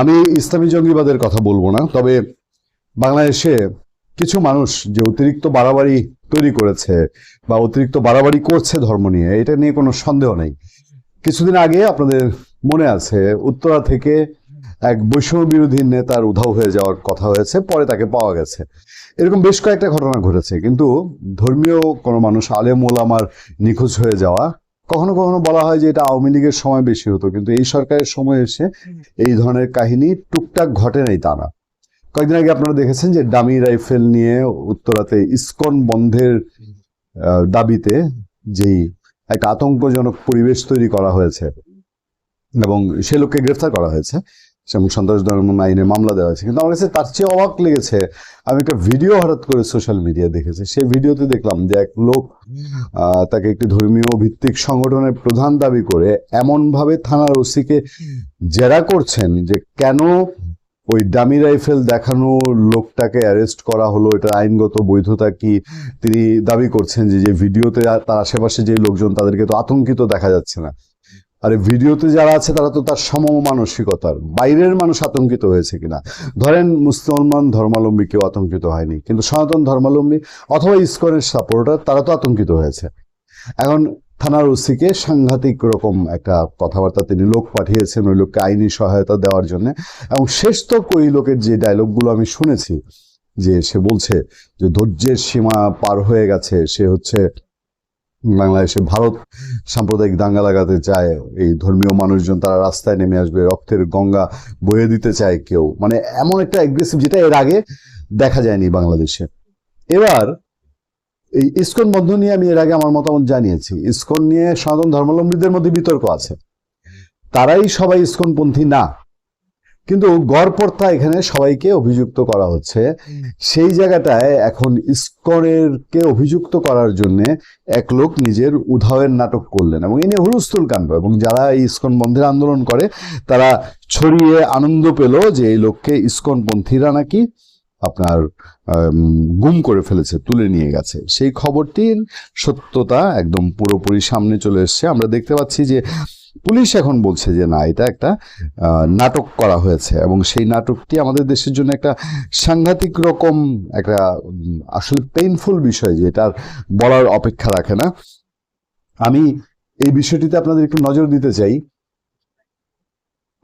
আমি ইসলামী জঙ্গিবাদের কথা বলব না, তবে বাংলাদেশে কিছু মানুষ যে অতিরিক্ত বাড়াবাড়ি তৈরি করেছে বা অতিরিক্ত বাড়াবাড়ি করছে ধর্ম নিয়ে, এটা নিয়ে কোনো সন্দেহ নেই। কিছুদিন আগে আপনাদের মনে আছে, উত্তরা থেকে এক বৈষম্য বিরোধী নেতার উধাও হয়ে যাওয়ার কথা হয়েছে, পরে তাকে পাওয়া গেছে। এরকম বেশ কয়েকটা ঘটনা ঘটেছে, কিন্তু ধর্মীয় কোনো মানুষ আলেম ওলামার নিখোঁজ হয়ে যাওয়া কখনো কখনো বলা হয় যে এটা আওয়ামী লীগের সময় বেশি হতো কিন্তু এই সরকারের সময় এসে এই ধরনের কাহিনী টুকটাক ঘটে নাই তা না। কয়েকদিন আগে আপনারা দেখেছেন যে ডামি রাইফেল নিয়ে উত্তরাতে ইস্কন বন্ধের দাবিতে যেই একটা আতঙ্কজনক পরিবেশ তৈরি করা হয়েছে এবং সে লোককে গ্রেফতার করা হয়েছে যেমন সন্ত্রাস ধর্ম আইনে মামলা দেওয়া হয়েছে। কিন্তু আমার কাছে তার চেয়ে অবাক লেগেছে, আমি একটা ভিডিও হঠাৎ করে সোশ্যাল মিডিয়া দেখেছি। সেই ভিডিওতে দেখলাম যে এক লোক তাকে একটি ধর্মীয় ভিত্তিক সংগঠনের প্রধান দাবি করে এমনভাবে থানার ওসিকে জেরা করছেন যে কেন ওই ডামি রাইফেল দেখানো লোকটাকে অ্যারেস্ট করা হলো, এটার আইনগত বৈধতা কি? তিনি দাবি করছেন যে যে ভিডিওতে তার আশেপাশে যে লোকজন, তাদেরকে তো আতঙ্কিত দেখা যাচ্ছে না। আরে ভিডিওতে যারা আছে, তারা তো তার সম মানসিকতার বাইরের মানুষ আতঙ্কিত হয়েছে কিনা? ধরেন মুসলমান ধর্মাবলম্বী কেউ আতঙ্কিত হয়নি, কিন্তু সনাতন ধর্মাবলম্বী অথবা ইস্কনের সাপোর্টার তারা তো আতঙ্কিত হয়েছে। এখন থানার ওসিকে সাংঘাতিক রকম একটা কথাবার্তা তিনি লোক পাঠিয়েছেন, ওই লোককে আইনি সহায়তা দেওয়ার জন্য। এবং শেষ তক ওই লোকের যে ডায়লগগুলো আমি শুনেছি, যে সে বলছে যে ধৈর্যের সীমা পার হয়ে গেছে, সে হচ্ছে বাংলাদেশে ভারত সাম্প্রদায়িক দাঙ্গা লাগাতে চায়, এই ধর্মীয় মানুষজন তারা রাস্তায় নেমে আসবে, রক্তের গঙ্গা বয়ে দিতে চায় কেউ। মানে এমন একটা অ্যাগ্রেসিভ যেটা এর আগে দেখা যায়নি বাংলাদেশে। এবার এই ইস্কন বন্ধ নিয়ে আমি এর আগে আমার মতামত জানিয়েছি। ইস্কন নিয়ে সনাতন ধর্মাবলম্বীদের মধ্যে বিতর্ক আছে। তারাই সবাই ইস্কনপন্থী না। কিন্তু গড়পড়তা এখানে সবাইকে অভিযুক্ত করা হচ্ছে। সেই জায়গাটায় এখন ইসকনের কে অভিযুক্ত করার জন্য এক লোক নিজের উধাওয়ের নাটক করলেন এবং এ নিয়ে হুলস্থুল কাণ্ড এবং যারা এই ইস্কন বন্ধের আন্দোলন করে তারা ছড়িয়ে আনন্দ পেল যে এই লোককে ইসকনপন্থীরা নাকি আপনার গুম করে ফেলেছে তুলে নিয়ে গেছে। সেই খবরটির সত্যতা একদম পুরোপুরি সামনে চলে এসছে। আমরা দেখতে পাচ্ছি যে পুলিশ এখন বলছে যে না, এটা একটা নাটক করা হয়েছে এবং সেই নাটকটি আমাদের দেশের জন্য একটা সাংঘাতিক রকম একটা আসলে পেইনফুল বিষয় যে এটার বলার অপেক্ষা রাখে না। আমি এই বিষয়টিতে আপনাদের একটু নজর দিতে চাই।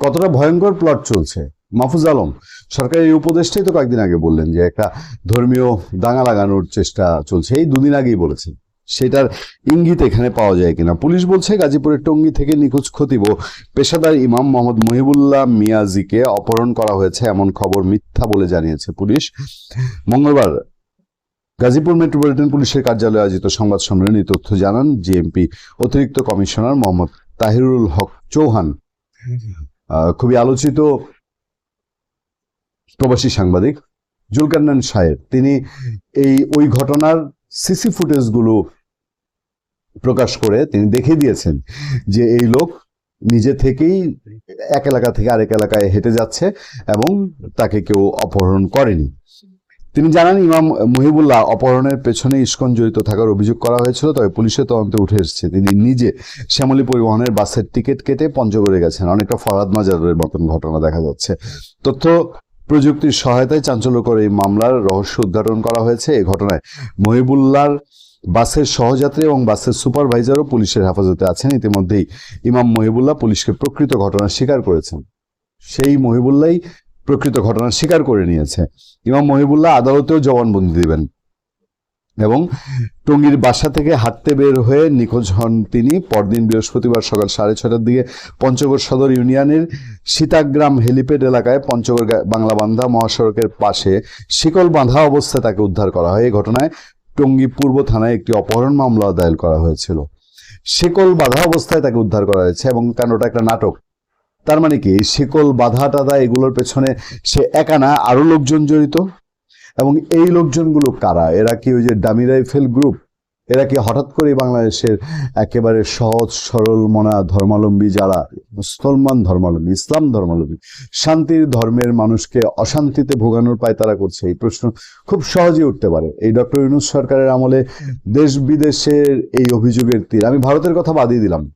কতটা ভয়ঙ্কর প্লট চলছে। মাহফুজ আলম, সরকারের এই উপদেশটাই তো কয়েকদিন আগে বললেন যে একটা ধর্মীয় দাঙ্গা লাগানোর চেষ্টা চলছে, এই দুদিন আগেই বলেছেন। সেটার ইঙ্গিত এখানে পাওয়া যায় কিনা। পুলিশ বলছে, গাজীপুরের টঙ্গী থেকে নিখোঁজ খতিব পেশাদার ইমাম মোহাম্মদ মহিবুল্লাহ মিয়াজিকে অপহরণ করা হয়েছে এমন খবর মিথ্যা বলে জানিয়েছে পুলিশ। মঙ্গলবার গাজীপুর মেট্রোপলিটন পুলিশের কার্যালয়ে আয়োজিত সংবাদ সম্মেলনে তথ্য জানান জিএমপি অতিরিক্ত কমিশনার মোহাম্মদ তাহিরুল হক চৌহান। খুবই আলোচিত প্রবাসী সাংবাদিক জুলকান্নান সাহেব তিনি এই, ওই ঘটনার সিসি ফুটেজগুলো প্রকাশ করে তিনি দেখিয়ে দিয়েছেন যে এই লোক নিজে থেকেই এক এলাকা থেকে আরেক এলাকায় হেঁটে যাচ্ছে এবং তাকে কেউ অপহরণ করেনি। তিনি জানান, ইমাম মহিবুল্লাহ অপহরণের পেছনে ইস্কন জড়িত থাকার অভিযোগ করা হয়েছিল, তবে পুলিশের তদন্তে উঠে এসেছে। তিনি নিজে শ্যামলী পরিবহনের বাসের টিকিট কেটে পঞ্চগড়ে গেছেন। অনেকটা ফরাদ মাজারের মতন ঘটনা দেখা যাচ্ছে। তথ্য প্রযুক্তির সহায়তায় চাঞ্চল্যকর এই মামলার রহস্য উদ্ঘাটন করা হয়েছে এই ঘটনায়। মহিবুল্লার বাসের সহযাত্রী এবং বাসের সুপারভাইজারও পুলিশের হেফাজতে আছেন। ইতিমধ্যেই ইমাম মহিবুল্লাহ পুলিশকে প্রকৃত ঘটনা স্বীকার করেছেন। সেই মহিবুল্লাই প্রকৃত ঘটনা স্বীকার করে নিয়েছে। ইমাম মহিবুল্লাহ আদালতেও জবানবন্দি দিবেন। এবং টঙ্গীর বাসা থেকে হাঁটতে বের হয়ে নিখোঁজ হন তিনি। পরদিন বৃহস্পতিবার সকাল সাড়ে ছটার দিকে পঞ্চগড় সদর ইউনিয়নের সীতাগ্রাম হেলিপ্যাড এলাকায় পঞ্চগড় বাংলাবান্ধা মহাসড়কের পাশে শিকল বাঁধা অবস্থায় তাকে উদ্ধার করা হয়। এই ঘটনায় টঙ্গী পূর্ব থানায় একটি অপহরণ মামলা দায়ের করা হয়েছিল। শিকল বাঁধা অবস্থায় তাকে উদ্ধার করা হয়েছে এবং কাণ্ডটা একটা নাটক। তার মানে কি? শিকল বাধা টাধা এগুলোর পেছনে সে একা না, আরও লোকজন জড়িত? এবং এই লোকজনগুলো কারা? এরা কি ওই যে ডামি রাইফেল গ্রুপ? এরা কি হঠাৎ করে বাংলাদেশের একেবারে সহজ, সরল, মনা, ধর্মাবলম্বী যারা? মুসলমান ধর্মাবলম্বী, ইসলাম ধর্মাবলম্বী, শান্তির ধর্মের মানুষকে অশান্তিতে ভোগানোর পায় তারা করছে। এই প্রশ্ন খুব সহজেই উঠতে পারে। এই ডক্টর ইউনুস সরকারের আমলে দেশ বিদেশের এই অভিযোগের তীর। আমি ভারতের কথা বাদই দিলাম।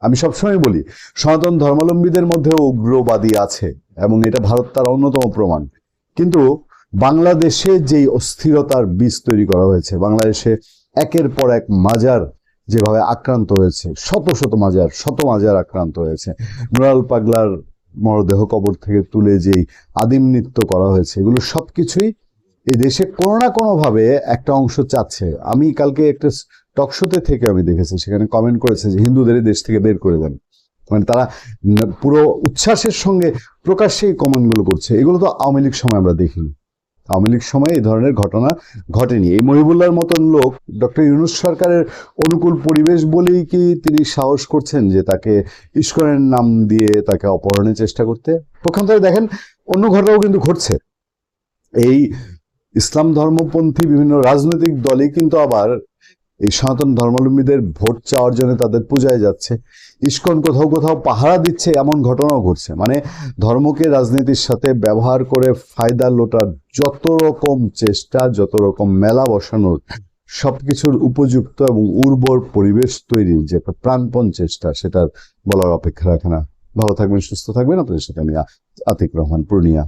আমি সবসময় বলি, সনাতন ধর্মাবলম্বীদের মধ্যেও উগ্রবাদী আছে এবং এটা ভারত তার অন্যতম প্রমাণ। কিন্তু বাংলাদেশে যেই অস্থিরতার বীজ তৈরি করা হয়েছে, বাংলাদেশে একের পর এক মাজার যেভাবে আক্রান্ত হয়েছে, শত শত মাজার শত মাজার আক্রান্ত হয়েছে। নুরাল পাগলার মরদেহ কবর থেকে তুলে যেই আদিম নৃত্য করা হয়েছে, এগুলো সব কিছুই এ দেশে কোনো না কোনোভাবে একটা অংশ চাচ্ছে। আমি কালকে একটা টকশোতে থেকে আমি দেখেছি, সেখানে কমেন্ট করেছে যে হিন্দুদের দেশ থেকে বের করে দেন। মানে তারা পুরো উচ্ছ্বাসের সঙ্গে প্রকাশ্যেই কমেন্টগুলো করছে। এগুলো তো আওয়ামী লীগ সময় আমরা দেখিনি। আওয়ামী লীগ সময় এই ধরনের ঘটনা ঘটেনি। এই মহিবুল্লার মতন লোক ডক্টর ইউনুস সরকারের অনুকূল পরিবেশ বলেই কি তিনি সাহস করছেন যে তাকে ইস্কনের নাম দিয়ে তাকে অপহরণের চেষ্টা করতে? পক্ষান্তরে দেখেন, অন্য ঘটনাও কিন্তু ঘটছে। এই ইসলাম ধর্মপন্থী বিভিন্ন রাজনৈতিক দলই কিন্তু আবার এই সনাতন ধর্মাবলম্বীদের ভোট চাওয়ার জন্য তাদের পূজায় যাচ্ছে। ইস্কন কোথাও কোথাও পাহারা দিচ্ছে, এমন ঘটনাও ঘটছে। মানে ধর্মকে, রাজনীতির সাথে ব্যবহার করে ফায়দা লোটার যত রকম চেষ্টা, যত রকম মেলা বসানোর সব কিছুর উপযুক্ত এবং উর্বর পরিবেশ তৈরির যে একটা প্রাণপণ চেষ্টা, সেটার বলার অপেক্ষা রাখে না। ভালো থাকবেন, সুস্থ থাকবেন। আপনাদের সাথে আমি আতিক রহমান, পূর্ণিয়া।